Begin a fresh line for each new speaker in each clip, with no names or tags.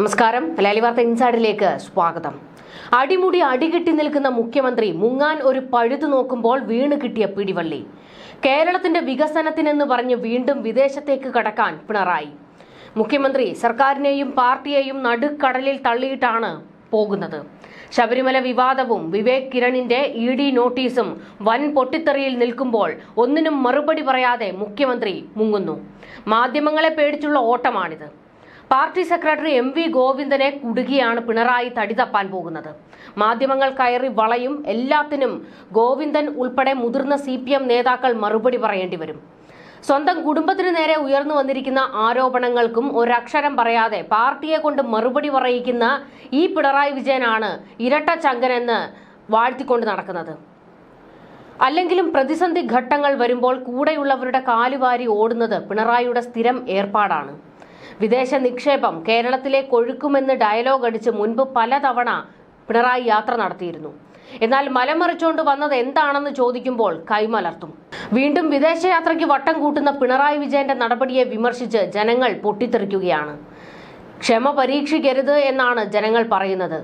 നമസ്കാരം. മലയാളി വാർത്ത ഇൻസൈഡിലേക്ക് സ്വാഗതം. അടിമുടി അടികിട്ടി നിൽക്കുന്ന മുഖ്യമന്ത്രി മുങ്ങാൻ ഒരു പഴുതു നോക്കുമ്പോൾ വീണ് കിട്ടിയ പിടിവള്ളി. കേരളത്തിന്റെ വികസനത്തിനെന്ന് പറഞ്ഞ് വീണ്ടും വിദേശത്തേക്ക് കടക്കാൻ പിണറായി. മുഖ്യമന്ത്രി സർക്കാരിനെയും പാർട്ടിയെയും നടുക്കടലിൽ തള്ളിയിട്ടാണ് പോകുന്നത്. ശബരിമല വിവാദവും വിവേക് കിരണിന്റെ ഇ ഡി നോട്ടീസും വൻ പൊട്ടിത്തെറിയിൽ നിൽക്കുമ്പോൾ ഒന്നിനും മറുപടി പറയാതെ മുഖ്യമന്ത്രി മുങ്ങുന്നു. മാധ്യമങ്ങളെ പേടിച്ചുള്ള ഓട്ടമാണിത്. പാർട്ടി സെക്രട്ടറി എം വി ഗോവിന്ദനെ കുടുകിയാണ് പിണറായി തടി തപ്പാൻ പോകുന്നത്. മാധ്യമങ്ങൾ കയറി വളയും എല്ലാത്തിനും ഗോവിന്ദൻ ഉൾപ്പെടെ മുതിർന്ന സി നേതാക്കൾ മറുപടി പറയേണ്ടി വരും. സ്വന്തം കുടുംബത്തിന് നേരെ ഉയർന്നു വന്നിരിക്കുന്ന ആരോപണങ്ങൾക്കും ഒരക്ഷരം പറയാതെ പാർട്ടിയെ കൊണ്ട് മറുപടി പറയിക്കുന്ന ഈ പിണറായി വിജയനാണ് ഇരട്ട ചങ്കനെന്ന് വാഴ്ത്തിക്കൊണ്ട് നടക്കുന്നത്. അല്ലെങ്കിലും പ്രതിസന്ധി ഘട്ടങ്ങൾ വരുമ്പോൾ കൂടെയുള്ളവരുടെ കാലുവാരി ഓടുന്നത് പിണറായിയുടെ സ്ഥിരം ഏർപ്പാടാണ്. വിദേശ നിക്ഷേപം കേരളത്തിലേക്ക് ഒഴുക്കുമെന്ന് ഡയലോഗ് അടിച്ച് മുൻപ് പലതവണ പിണറായി യാത്ര നടത്തിയിരുന്നു. എന്നാൽ മലമറിച്ചുകൊണ്ട് വന്നത് എന്താണെന്ന് ചോദിക്കുമ്പോൾ കൈമലർത്തും. വീണ്ടും വിദേശയാത്രയ്ക്ക് വട്ടം കൂട്ടുന്ന പിണറായി വിജയന്റെ നടപടിയെ വിമർശിച്ച് ജനങ്ങൾ പൊട്ടിത്തെറിക്കുകയാണ്. ക്ഷമ പരീക്ഷിക്കരുത് എന്നാണ് ജനങ്ങൾ പറയുന്നത്.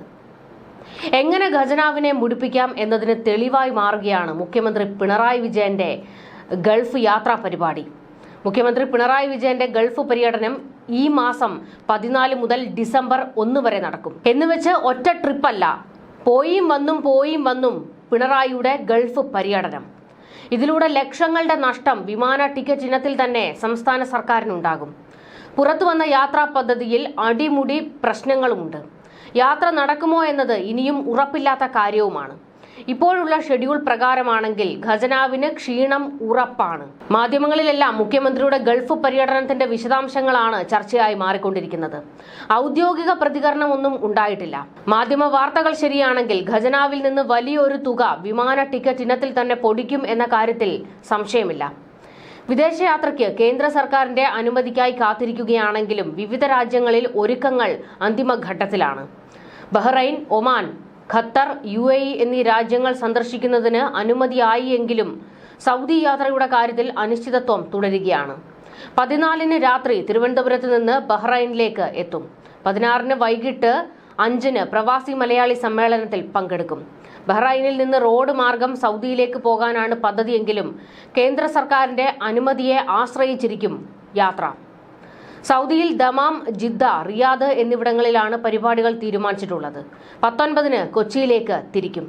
എങ്ങനെ ഖജനാവിനെ മുടിപ്പിക്കാം എന്നതിന് തെളിവായി മാറുകയാണ് മുഖ്യമന്ത്രി പിണറായി വിജയന്റെ ഗൾഫ് യാത്രാ പരിപാടി. മുഖ്യമന്ത്രി പിണറായി വിജയന്റെ ഗൾഫ് പര്യടനം ഈ മാസം പതിനാല് മുതൽ ഡിസംബർ ഒന്ന് വരെ നടക്കും. എന്നുവെച്ച് ഒറ്റ ട്രിപ്പല്ല. പോയും വന്നും പോയും വന്നും പിണറായിയുടെ ഗൾഫ് പര്യടനം. ഇതിലൂടെ ലക്ഷങ്ങളുടെ നഷ്ടം വിമാന ടിക്കറ്റ് ഇനത്തിൽ തന്നെ സംസ്ഥാന സർക്കാരിനുണ്ടാകും. പുറത്തു വന്ന യാത്രാ പദ്ധതിയിൽ അടിമുടി പ്രശ്നങ്ങളുമുണ്ട്. യാത്ര നടക്കുമോ എന്നത് ഇനിയും ഉറപ്പില്ലാത്ത കാര്യവുമാണ്. ഇപ്പോഴുള്ള ഷെഡ്യൂൾ പ്രകാരമാണെങ്കിൽ ഖജനാവിന് ക്ഷീണം ഉറപ്പാണ്. മാധ്യമങ്ങളിലെല്ലാം മുഖ്യമന്ത്രിയുടെ ഗൾഫ് പര്യടനത്തിന്റെ വിശദാംശങ്ങളാണ് ചർച്ചയായി മാറിക്കൊണ്ടിരിക്കുന്നത്. ഔദ്യോഗിക പ്രതികരണമൊന്നും ഉണ്ടായിട്ടില്ല. മാധ്യമ വാർത്തകൾ ശരിയാണെങ്കിൽ ഖജനാവിൽ നിന്ന് വലിയൊരു തുക വിമാന ടിക്കറ്റ് ഇനത്തിൽ തന്നെ പൊടിക്കും എന്ന കാര്യത്തിൽ സംശയമില്ല. വിദേശയാത്രയ്ക്ക് കേന്ദ്ര സർക്കാരിന്റെ അനുമതിക്കായി കാത്തിരിക്കുകയാണെങ്കിലും വിവിധ രാജ്യങ്ങളിൽ ഒരുക്കങ്ങൾ അന്തിമഘട്ടത്തിലാണ്. Bahrain Oman Qatar U A E എന്നീ രാജ്യങ്ങൾ സന്ദർശിക്കുന്നതിന് അനുമതിയായി എങ്കിലും സൗദി യാത്രയുടെ കാര്യത്തിൽ അനിശ്ചിതത്വം തുടരുകയാണ്. പതിനാലിന് രാത്രി തിരുവനന്തപുരത്ത് നിന്ന് ബഹ്റൈനിലേക്ക് എത്തും. പതിനാറിന് വൈകിട്ട് അഞ്ചിന് പ്രവാസി മലയാളി സമ്മേളനത്തിൽ പങ്കെടുക്കും. ബഹ്റൈനിൽ നിന്ന് റോഡ് മാർഗം സൗദിയിലേക്ക് പോകാനാണ് പദ്ധതിയെങ്കിലും കേന്ദ്ര സർക്കാരിന്റെ അനുമതിയെ ആശ്രയിച്ചിരിക്കും യാത്ര. സൗദിയിൽ ദമാം ജിദ്ദ റിയാദ് എന്നിവിടങ്ങളിലാണ് പരിപാടികൾ തീരുമാനിച്ചിട്ടുള്ളത്. പത്തൊൻപതിന് കൊച്ചിയിലേക്ക് തിരിക്കും.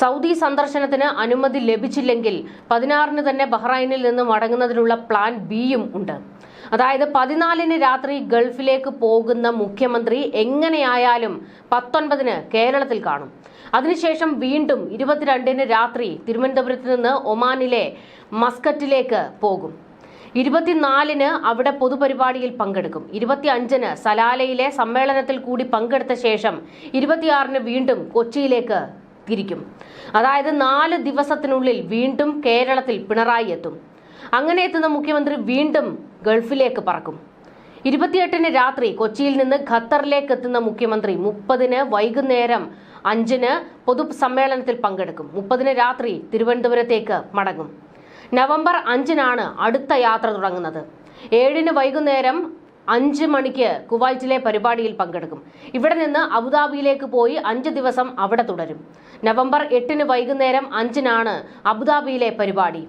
സൗദി സന്ദർശനത്തിന് അനുമതി ലഭിച്ചില്ലെങ്കിൽ പതിനാറിന് തന്നെ ബഹ്റൈനിൽ നിന്ന് മടങ്ങുന്നതിനുള്ള പ്ലാൻ ബിയും ഉണ്ട്. അതായത് പതിനാലിന് രാത്രി ഗൾഫിലേക്ക് പോകുന്ന മുഖ്യമന്ത്രി എങ്ങനെയായാലും പത്തൊൻപതിന് കേരളത്തിൽ കാണും. അതിനുശേഷം വീണ്ടും ഇരുപത്തിരണ്ടിന് രാത്രി തിരുവനന്തപുരത്ത് നിന്ന് ഒമാനിലെ മസ്കറ്റിലേക്ക് പോകും. ഇരുപത്തിനാലിന് അവിടെ പൊതുപരിപാടിയിൽ പങ്കെടുക്കും. ഇരുപത്തി അഞ്ചിന് സലാലയിലെ സമ്മേളനത്തിൽ കൂടി പങ്കെടുത്ത ശേഷം ഇരുപത്തിയാറിന് വീണ്ടും കൊച്ചിയിലേക്ക് തിരിക്കും. അതായത് നാല് ദിവസത്തിനുള്ളിൽ വീണ്ടും കേരളത്തിൽ പിണറായി എത്തും. അങ്ങനെ എത്തുന്ന മുഖ്യമന്ത്രി വീണ്ടും ഗൾഫിലേക്ക് പറക്കും. ഇരുപത്തിയെട്ടിന് രാത്രി കൊച്ചിയിൽ നിന്ന് ഖത്തറിലേക്ക് എത്തുന്ന മുഖ്യമന്ത്രി മുപ്പതിന് വൈകുന്നേരം അഞ്ചിന് പൊതുസമ്മേളനത്തിൽ പങ്കെടുക്കും. മുപ്പതിന് രാത്രി തിരുവനന്തപുരത്തേക്ക് മടങ്ങും. നവംബർ അഞ്ചിനാണ് അടുത്ത യാത്ര തുടങ്ങുന്നത്. ഏഴിന് വൈകുന്നേരം അഞ്ച് മണിക്ക് കുവൈറ്റിലെ പരിപാടിയിൽ പങ്കെടുക്കും. ഇവിടെ നിന്ന് അബുദാബിയിലേക്ക് പോയി അഞ്ച് ദിവസം അവിടെ തുടരും. നവംബർ എട്ടിന് വൈകുന്നേരം അഞ്ചിനാണ് അബുദാബിയിലെ പരിപാടി.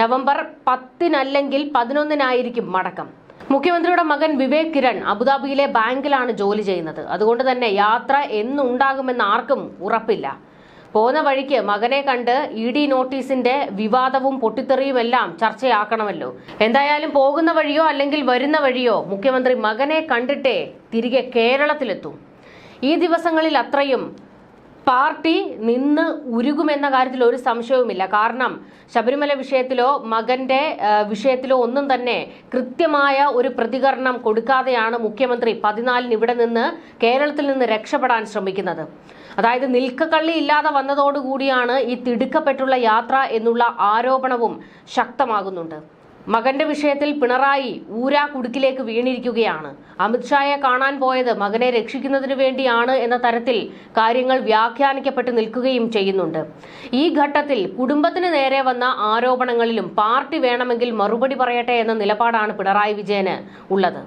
നവംബർ പത്തിനല്ലെങ്കിൽ പതിനൊന്നിനായിരിക്കും മടക്കം. മുഖ്യമന്ത്രിയുടെ മകൻ വിവേക് കിരൺ അബുദാബിയിലെ ബാങ്കിലാണ് ജോലി ചെയ്യുന്നത്. അതുകൊണ്ട് തന്നെ യാത്ര എന്നുണ്ടാകുമെന്ന് ആർക്കും ഉറപ്പില്ല. പോകുന്ന വഴിക്ക് മകനെ കണ്ട് ഇ ഡി നോട്ടീസിന്റെ വിവാദവും പൊട്ടിത്തെറിയും എല്ലാം ചർച്ചയാക്കണമല്ലോ. എന്തായാലും പോകുന്ന വഴിയോ അല്ലെങ്കിൽ വരുന്ന വഴിയോ മുഖ്യമന്ത്രി മകനെ കണ്ടിട്ടേ തിരികെ കേരളത്തിലെത്തും. ഈ ദിവസങ്ങളിൽ അത്രയും പാർട്ടി നിന്ന് ഉരുകുമെന്ന കാര്യത്തിൽ ഒരു സംശയവുമില്ല. കാരണം ശബരിമല വിഷയത്തിലോ മകന്റെ വിഷയത്തിലോ ഒന്നും തന്നെ കൃത്യമായ ഒരു പ്രതികരണം കൊടുക്കാതെയാണ് മുഖ്യമന്ത്രി പതിനാലിന് ഇവിടെ നിന്ന് കേരളത്തിൽ നിന്ന് രക്ഷപ്പെടാൻ ശ്രമിക്കുന്നത്. അതായത് നിൽക്കക്കള്ളി ഇല്ലാതെ വന്നതോടുകൂടിയാണ് ഈ തിടുക്കപ്പെട്ടുള്ള യാത്ര എന്നുള്ള ആരോപണവും ശക്തമാകുന്നുണ്ട്. മകന്റെ വിഷയത്തിൽ പിണറായി ഊരാ കുടുക്കിലേക്ക് വീണിരിക്കുകയാണ്. അമിത്ഷായെ കാണാൻ പോയത് മകനെ രക്ഷിക്കുന്നതിന് വേണ്ടിയാണ് എന്ന തരത്തിൽ കാര്യങ്ങൾ വ്യാഖ്യാനിക്കപ്പെട്ട് നിൽക്കുകയും ചെയ്യുന്നുണ്ട്. ഈ ഘട്ടത്തിൽ കുടുംബത്തിന് നേരെ വന്ന ആരോപണങ്ങളിലും പാർട്ടി വേണമെങ്കിൽ മറുപടി പറയട്ടെ എന്ന നിലപാടാണ് പിണറായി വിജയന് ഉള്ളത്.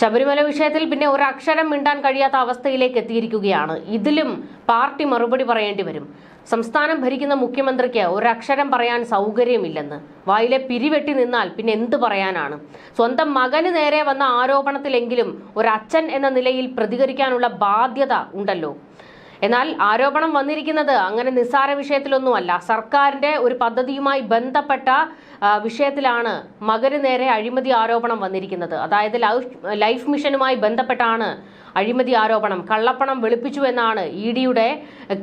ശബരിമല വിഷയത്തിൽ പിന്നെ ഒരക്ഷരം മിണ്ടാൻ കഴിയാത്ത അവസ്ഥയിലേക്ക് എത്തിയിരിക്കുകയാണ്. ഇതിലും പാർട്ടി മറുപടി പറയേണ്ടി വരും. സംസ്ഥാനം ഭരിക്കുന്ന മുഖ്യമന്ത്രിക്ക് ഒരക്ഷരം പറയാൻ സൗകര്യമില്ലെന്ന്. വായിലെ പിരിവെട്ടി നിന്നാൽ പിന്നെ എന്ത് പറയാനാണ്? സ്വന്തം മകന് നേരെ വന്ന ആരോപണത്തിലെങ്കിലും ഒരച്ഛൻ എന്ന നിലയിൽ പ്രതികരിക്കാനുള്ള ബാധ്യത ഉണ്ടല്ലോ. എന്നാൽ ആരോപണം വന്നിരിക്കുന്നത് അങ്ങനെ നിസ്സാര വിഷയത്തിലൊന്നുമല്ല. സർക്കാരിന്റെ ഒരു പദ്ധതിയുമായി ബന്ധപ്പെട്ട വിഷയത്തിലാണ് മകന് നേരെ അഴിമതി ആരോപണം വന്നിരിക്കുന്നത്. അതായത് ലൈഫ് മിഷനുമായി ബന്ധപ്പെട്ടാണ് അഴിമതി ആരോപണം കള്ളപ്പണം വെളുപ്പിച്ചു എന്നാണ് ഇ ഡിയുടെ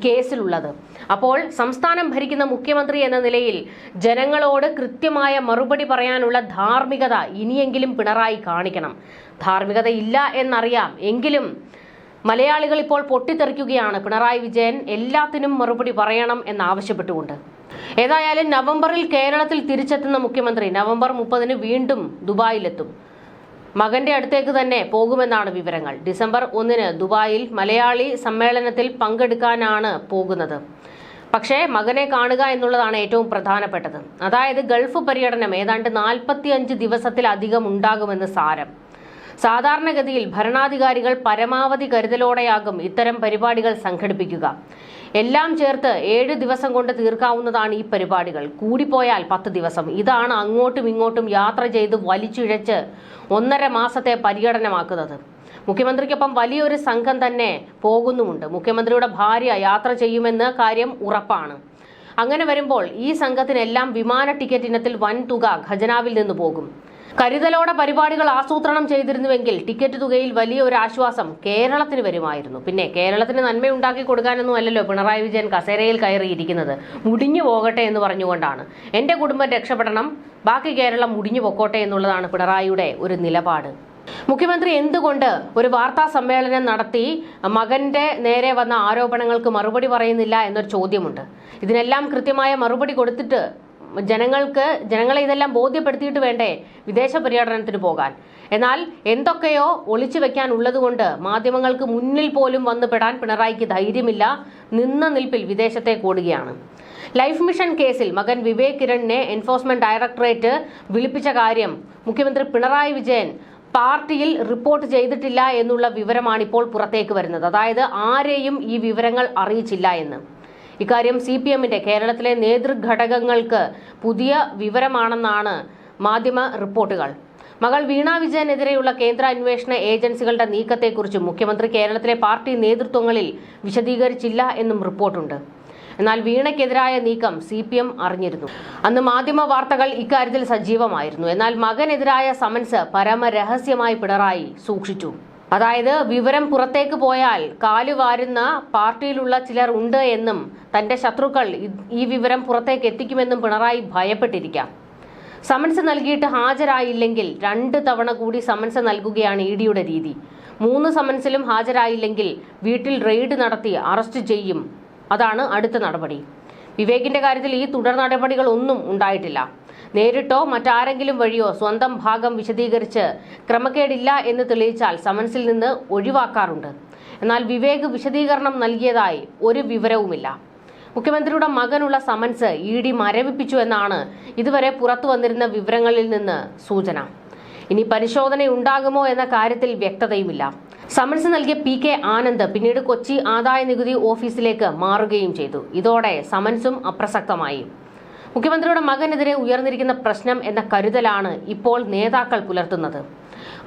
കേസിലുള്ളത്. അപ്പോൾ സംസ്ഥാനം ഭരിക്കുന്ന മുഖ്യമന്ത്രി എന്ന നിലയിൽ ജനങ്ങളോട് കൃത്യമായ മറുപടി പറയാനുള്ള ധാർമ്മികത ഇനിയെങ്കിലും പിണറായി കാണിക്കണം. ധാർമ്മികത ഇല്ല എന്നറിയാം. എങ്കിലും മലയാളികൾ ഇപ്പോൾ പൊട്ടിത്തെറിക്കുകയാണ്. പിണറായി വിജയൻ എല്ലാത്തിനും മറുപടി പറയണം എന്നാവശ്യപ്പെട്ടുകൊണ്ട് ഏതായാലും നവംബറിൽ കേരളത്തിൽ തിരിച്ചെത്തുന്ന മുഖ്യമന്ത്രി നവംബർ മുപ്പതിന് വീണ്ടും ദുബായിലെത്തും. മകന്റെ അടുത്തേക്ക് തന്നെ പോകുമെന്നാണ് വിവരങ്ങൾ. ഡിസംബർ ഒന്നിന് ദുബായിൽ മലയാളി സമ്മേളനത്തിൽ പങ്കെടുക്കാനാണ് പോകുന്നത്. പക്ഷേ മകനെ കാണുക എന്നുള്ളതാണ് ഏറ്റവും പ്രധാനപ്പെട്ടത്. അതായത് ഗൾഫ് പര്യടനം ഏതാണ്ട് നാൽപ്പത്തി അഞ്ച് ദിവസത്തിലധികം ഉണ്ടാകുമെന്ന് സാരം. സാധാരണഗതിയിൽ ഭരണാധികാരികൾ പരമാവധി കരുതലോടെയാകും ഇത്തരം പരിപാടികൾ സംഘടിപ്പിക്കുക. എല്ലാം ചേർത്ത് ഏഴ് ദിവസം കൊണ്ട് തീർക്കാവുന്നതാണ് ഈ പരിപാടികൾ. കൂടിപ്പോയാൽ പത്ത് ദിവസം. ഇതാണ് അങ്ങോട്ടും ഇങ്ങോട്ടും യാത്ര ചെയ്ത് വലിച്ചിഴച്ച് ഒന്നര മാസത്തെ പര്യടനമാക്കുന്നത്. മുഖ്യമന്ത്രിക്കൊപ്പം വലിയൊരു സംഘം തന്നെ പോകുന്നുമുണ്ട്. മുഖ്യമന്ത്രിയുടെ ഭാര്യ യാത്ര ചെയ്യുമെന്ന കാര്യം ഉറപ്പാണ്. അങ്ങനെ വരുമ്പോൾ ഈ സംഘത്തിനെല്ലാം വിമാന ടിക്കറ്റ് ഇനത്തിൽ വൻ തുക ഖജനാവിൽ നിന്ന് പോകും. കരുതലോടെ പരിപാടികൾ ആസൂത്രണം ചെയ്തിരുന്നുവെങ്കിൽ ടിക്കറ്റ് തുകയിൽ വലിയ ഒരു ആശ്വാസം കേരളത്തിന് വരുമായിരുന്നു. പിന്നെ കേരളത്തിന് നന്മയുണ്ടാക്കി കൊടുക്കാനൊന്നും അല്ലല്ലോ പിണറായി വിജയൻ കസേരയിൽ കയറിയിരിക്കുന്നത്. മുടിഞ്ഞു പോകട്ടെ എന്ന് പറഞ്ഞുകൊണ്ടാണ്. എന്റെ കുടുംബം രക്ഷപ്പെടണം. ബാക്കി കേരളം മുടിഞ്ഞു പൊക്കോട്ടെ എന്നുള്ളതാണ് പിണറായിയുടെ ഒരു നിലപാട്. മുഖ്യമന്ത്രി എന്തുകൊണ്ട് ഒരു വാർത്താ സമ്മേളനം നടത്തി മകന്റെ നേരെ വന്ന ആരോപണങ്ങൾക്ക് മറുപടി പറയുന്നില്ല എന്നൊരു ചോദ്യമുണ്ട്. ഇതിനെല്ലാം കൃത്യമായ മറുപടി കൊടുത്തിട്ട് ജനങ്ങൾക്ക് ജനങ്ങളെ ഇതെല്ലാം ബോധ്യപ്പെടുത്തിയിട്ട് വേണ്ടേ വിദേശ പര്യടനത്തിന് പോകാൻ? എന്നാൽ എന്തൊക്കെയോ ഒളിച്ചു വെക്കാൻ ഉള്ളതുകൊണ്ട് മാധ്യമങ്ങൾക്ക് മുന്നിൽ പോലും വന്ന് പെടാൻ പിണറായിക്ക് ധൈര്യമില്ല നിന്ന നിൽപ്പിൽ വിദേശത്തേക്ക് ഓടുകയാണ്. ലൈഫ് മിഷൻ കേസിൽ മകൻ വിവേക് കിരണിനെ എൻഫോഴ്സ്മെന്റ് ഡയറക്ടറേറ്റ് വിളിപ്പിച്ച കാര്യം മുഖ്യമന്ത്രി പിണറായി വിജയൻ പാർട്ടിയിൽ റിപ്പോർട്ട് ചെയ്തിട്ടില്ല എന്നുള്ള വിവരമാണ് ഇപ്പോൾ പുറത്തേക്ക് വരുന്നത്. അതായത് ആരെയും ഈ വിവരങ്ങൾ അറിയിച്ചില്ല എന്ന്. ഇക്കാര്യം സി പി എമ്മിന്റെ കേരളത്തിലെ നേതൃഘടകങ്ങൾക്ക് പുതിയ വിവരമാണെന്നാണ് മാധ്യമ റിപ്പോർട്ടുകൾ. മകൾ വീണ വിജയനെതിരെയുള്ള കേന്ദ്ര അന്വേഷണ ഏജൻസികളുടെ നീക്കത്തെക്കുറിച്ച് മുഖ്യമന്ത്രി കേരളത്തിലെ പാർട്ടി നേതൃത്വങ്ങളിൽ വിശദീകരിച്ചില്ല എന്നും റിപ്പോർട്ടുണ്ട്. എന്നാൽ വീണയ്ക്കെതിരായ നീക്കം സി പി എം അറിഞ്ഞിരുന്നു. അന്ന് മാധ്യമ വാർത്തകൾ ഇക്കാര്യത്തിൽ സജീവമായിരുന്നു. എന്നാൽ മകനെതിരായ സമൻസ് പരമരഹസ്യമായി പിണറായി സൂക്ഷിച്ചു. അതായത് വിവരം പുറത്തേക്ക് പോയാൽ കാലുവാരുന്ന പാർട്ടിയിലുള്ള ചിലർ ഉണ്ട് എന്നും തന്റെ ശത്രുക്കൾ ഈ വിവരം പുറത്തേക്ക് എത്തിക്കുമെന്നും പിണറായി ഭയപ്പെട്ടിരിക്കാം. സമൻസ് നൽകിയിട്ട് ഹാജരായില്ലെങ്കിൽ രണ്ട് തവണ കൂടി സമൻസ് നൽകുകയാണ് ഇ ഡിയുടെ രീതി. മൂന്ന് സമൻസിലും ഹാജരായില്ലെങ്കിൽ വീട്ടിൽ റെയ്ഡ് നടത്തി അറസ്റ്റ് ചെയ്യും. അതാണ് അടുത്ത നടപടി. വിവേകിന്റെ കാര്യത്തിൽ ഈ തുടർ ഒന്നും ഉണ്ടായിട്ടില്ല. നേരിട്ടോ മറ്റാരെങ്കിലും വഴിയോ സ്വന്തം ഭാഗം വിശദീകരിച്ച് ക്രമക്കേടില്ല എന്ന് തെളിയിച്ചാൽ സമൻസിൽ നിന്ന് ഒഴിവാക്കാറുണ്ട്. എന്നാൽ വിവേക് വിശദീകരണം നൽകിയതായി ഒരു വിവരവുമില്ല. മുഖ്യമന്ത്രിയുടെ മകനുള്ള സമൻസ് ഇ ഡി മരവിപ്പിച്ചു എന്നാണ് ഇതുവരെ പുറത്തു വന്നിരുന്ന വിവരങ്ങളിൽ നിന്ന് സൂചന. ഇനി പരിശോധന ഉണ്ടാകുമോ എന്ന കാര്യത്തിൽ വ്യക്തതയുമില്ല. സമൻസ് നൽകിയ പി കെ ആനന്ദ് പിന്നീട് കൊച്ചി ആദായ നികുതി ഓഫീസിലേക്ക് മാറുകയും ചെയ്തു. ഇതോടെ സമൻസും അപ്രസക്തമായി. മുഖ്യമന്ത്രിയുടെ മകനെതിരെ ഉയർന്നിരിക്കുന്ന പ്രശ്നം എന്ന കരുതലാണ് ഇപ്പോൾ നേതാക്കൾ പുലർത്തുന്നത്.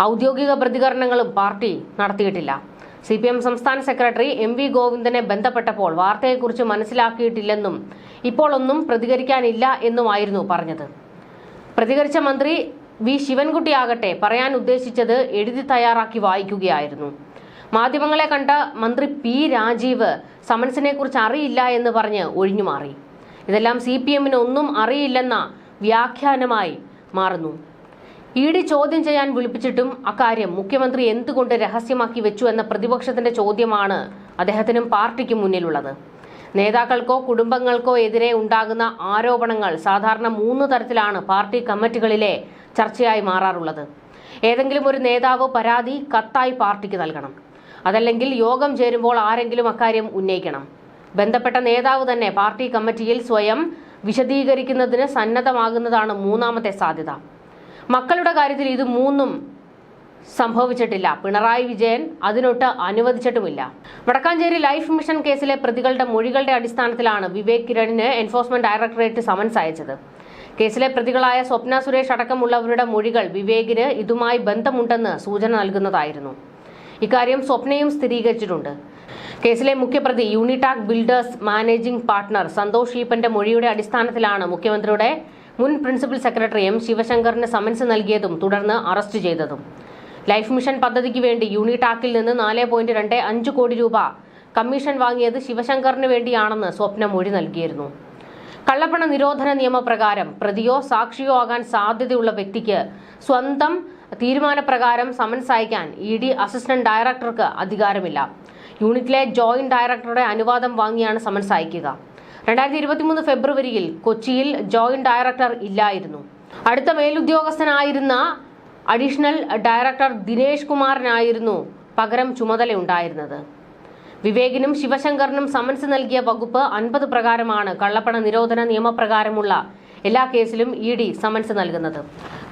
ഔദ്യോഗിക പ്രതികരണങ്ങളും പാർട്ടി നടത്തിയിട്ടില്ല. സി പി എം സംസ്ഥാന സെക്രട്ടറി എം വി ഗോവിന്ദനെ ബന്ധപ്പെട്ടപ്പോൾ വാർത്തയെക്കുറിച്ച് മനസ്സിലാക്കിയിട്ടില്ലെന്നും ഇപ്പോൾ ഒന്നും പ്രതികരിക്കാനില്ല എന്നുമായിരുന്നു പറഞ്ഞത്. പ്രതികരിച്ച മന്ത്രി വി ശിവൻകുട്ടിയാകട്ടെ പറയാൻ ഉദ്ദേശിച്ചത് എഴുതി തയ്യാറാക്കി വായിക്കുകയായിരുന്നു. മാധ്യമങ്ങളെ കണ്ട മന്ത്രി പി രാജീവ് സമൻസിനെക്കുറിച്ച് അറിയില്ല എന്ന് പറഞ്ഞ് ഒഴിഞ്ഞുമാറി. ഇതെല്ലാം സി പി എമ്മിന് ഒന്നും അറിയില്ലെന്ന വ്യാഖ്യാനമായി മാറുന്നു. ഇ ഡി ചോദ്യം ചെയ്യാൻ വിളിപ്പിച്ചിട്ടും അക്കാര്യം മുഖ്യമന്ത്രി എന്തുകൊണ്ട് രഹസ്യമാക്കി വെച്ചു എന്ന പ്രതിപക്ഷത്തിന്റെ ചോദ്യമാണ് അദ്ദേഹത്തിനും പാർട്ടിക്കും മുന്നിലുള്ളത്. നേതാക്കൾക്കോ കുടുംബങ്ങൾക്കോ എതിരെ ഉണ്ടാകുന്ന ആരോപണങ്ങൾ സാധാരണ മൂന്ന് തരത്തിലാണ് പാർട്ടി കമ്മിറ്റികളിലെ ചർച്ചയായി മാറാറുള്ളത്. ഏതെങ്കിലും ഒരു നേതാവ് പരാതി കത്തായി പാർട്ടിക്ക് നൽകണം. അതല്ലെങ്കിൽ യോഗം ചേരുമ്പോൾ ആരെങ്കിലും അക്കാര്യം ഉന്നയിക്കണം. ബന്ധപ്പെട്ട നേതാവ് തന്നെ പാർട്ടി കമ്മിറ്റിയിൽ സ്വയം വിശദീകരിക്കുന്നതിന് സന്നദ്ധമാകുന്നതാണ് മൂന്നാമത്തെ സാധ്യത. മക്കളുടെ കാര്യത്തിൽ ഇത് മൂന്നും സംഭവിച്ചിട്ടില്ല. പിണറായി വിജയൻ അതിനൊട്ട് അനുവദിച്ചിട്ടുമില്ല. വടക്കാഞ്ചേരി ലൈഫ് മിഷൻ കേസിലെ പ്രതികളുടെ മൊഴികളുടെ അടിസ്ഥാനത്തിലാണ് വിവേക് കിരണിന് എൻഫോഴ്സ്മെന്റ് ഡയറക്ടറേറ്റ് സമൻസ് അയച്ചത്. കേസിലെ പ്രതികളായ സ്വപ്ന സുരേഷ് അടക്കമുള്ളവരുടെ മൊഴികൾ വിവേകിന് ഇതുമായി ബന്ധമുണ്ടെന്ന് സൂചന നൽകുന്നതായിരുന്നു. ഇക്കാര്യം സ്വപ്നയും സ്ഥിരീകരിച്ചിട്ടുണ്ട്. കേസിലെ മുഖ്യപ്രതി Unitac builders managing partner Santhosh ഈപ്പന്റെ മൊഴിയുടെ അടിസ്ഥാനത്തിലാണ് മുഖ്യമന്ത്രിയുടെ മുൻ പ്രിൻസിപ്പൽ സെക്രട്ടറി എം ശിവശങ്കറിന് സമൻസ് നൽകിയതും തുടർന്ന് അറസ്റ്റ് ചെയ്തതും. ലൈഫ് മിഷൻ പദ്ധതിക്ക് വേണ്ടി യൂണിടാക്കിൽ നിന്ന് നാല് പോയിന്റ് രണ്ട് അഞ്ച് കോടി രൂപ കമ്മീഷൻ വാങ്ങിയത് ശിവശങ്കറിന് വേണ്ടിയാണെന്ന് സ്വപ്ന മൊഴി നൽകിയിരുന്നു. കള്ളപ്പണ നിരോധന നിയമപ്രകാരം പ്രതിയോ സാക്ഷിയോ ആകാൻ സാധ്യതയുള്ള വ്യക്തിക്ക് സ്വന്തം തീരുമാനപ്രകാരം സമൻസ് അയക്കാൻ ഇ ഡി അസിസ്റ്റന്റ് ഡയറക്ടർക്ക് അധികാരമില്ല. യൂണിറ്റിലെ ജോയിന്റ് ഡയറക്ടറുടെ അനുവാദം വാങ്ങിയാണ് സമൻസ് അയക്കുക. രണ്ടായിരത്തി ഇരുപത്തിമൂന്ന് ഫെബ്രുവരിയിൽ കൊച്ചിയിൽ ജോയിന്റ് ഡയറക്ടർ ഇല്ലായിരുന്നു. അടുത്ത മേലുദ്യോഗസ്ഥനായിരുന്ന അഡീഷണൽ ഡയറക്ടർ ദിനേഷ് കുമാറിനായിരുന്നു പകരം ചുമതലയുണ്ടായിരുന്നത് വിവേകിനും ശിവശങ്കറിനും സമൻസ് നൽകിയ വകുപ്പ് അൻപത് പ്രകാരമാണ് കള്ളപ്പണ നിരോധന നിയമപ്രകാരമുള്ള എല്ലാ കേസിലും ഇ ഡി സമൻസ് നൽകുന്നത്.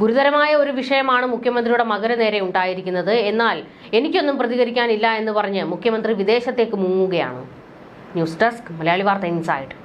ഗുരുതരമായ ഒരു വിഷയമാണ് മുഖ്യമന്ത്രിയുടെ മകന് നേരെ ഉണ്ടായിരിക്കുന്നത്. എന്നാൽ എനിക്കൊന്നും പ്രതികരിക്കാനില്ല എന്ന് പറഞ്ഞ് മുഖ്യമന്ത്രി വിദേശത്തേക്ക് മുങ്ങുകയാണ്. ന്യൂസ് ഡെസ്ക് മലയാളി വാർത്ത ഇൻസൈഡ്.